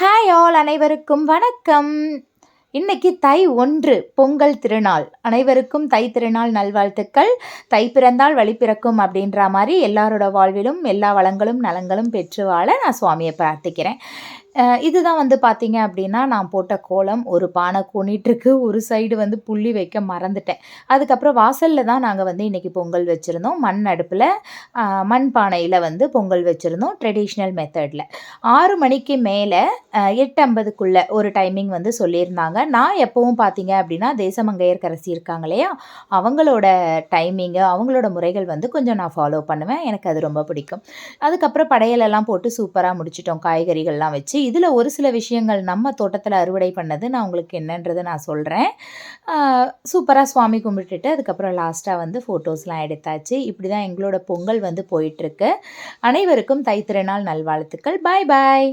Hi all அனைவருக்கும் வணக்கம். இன்னைக்கு தை ஒன்று பொங்கல் திருநாள். அனைவருக்கும் தை திருநாள் நல்வாழ்த்துக்கள். தை பிறந்தால் வழி பிறக்கும் அப்படின்ற மாதிரி எல்லாரோட வாழ்விலும் எல்லா வளங்களும் நலங்களும் பெற்று வாழ நான் சுவாமியை பிரார்த்திக்கிறேன். இதுதான் வந்து பார்த்தீங்க அப்படின்னா நான் போட்ட கோலம். ஒரு பானை கூணிட்டுருக்கு ஒரு சைடு வந்து புள்ளி வைக்க மறந்துட்டேன். அதுக்கப்புறம் வாசலில் தான் நாங்கள் வந்து இன்றைக்கி பொங்கல் வச்சுருந்தோம். மண் அடுப்பில் மண் பானையில் வந்து பொங்கல் வச்சுருந்தோம் ட்ரெடிஷ்னல் மெத்தடில் ஆறு மணிக்கு மேலே எட்டு ஐம்பதுக்குள்ளே ஒரு டைமிங் வந்து சொல்லியிருந்தாங்க. நான் எப்போவும் பார்த்தீங்க அப்படின்னா தேசமங்கையர் கரசி இருக்காங்க இல்லையா? அவங்களோட டைமிங்கு அவங்களோட முறைகள் வந்து கொஞ்சம் நான் ஃபாலோ பண்ணுவேன். எனக்கு அது ரொம்ப பிடிக்கும். அதுக்கப்புறம் படையலெல்லாம் போட்டு சூப்பராக முடிச்சிட்டோம். காய்கறிகள்லாம் வச்சு இதில் ஒரு சில விஷயங்கள் நம்ம தோட்டத்தில் அறுவடை பண்ணது நான் உங்களுக்கு என்னன்றதை நான் சொல்கிறேன் சூப்பராக சுவாமி கும்பிட்டுட்டு அதுக்கப்புறம் லாஸ்ட்டாக வந்து ஃபோட்டோஸ்லாம் எடுத்தாச்சு. இப்படி தான் எங்களோட பொங்கல் வந்து போயிட்டுருக்கு. அனைவருக்கும் தைத்திருநாள் நல்வாழ்த்துக்கள். பாய் பாய்.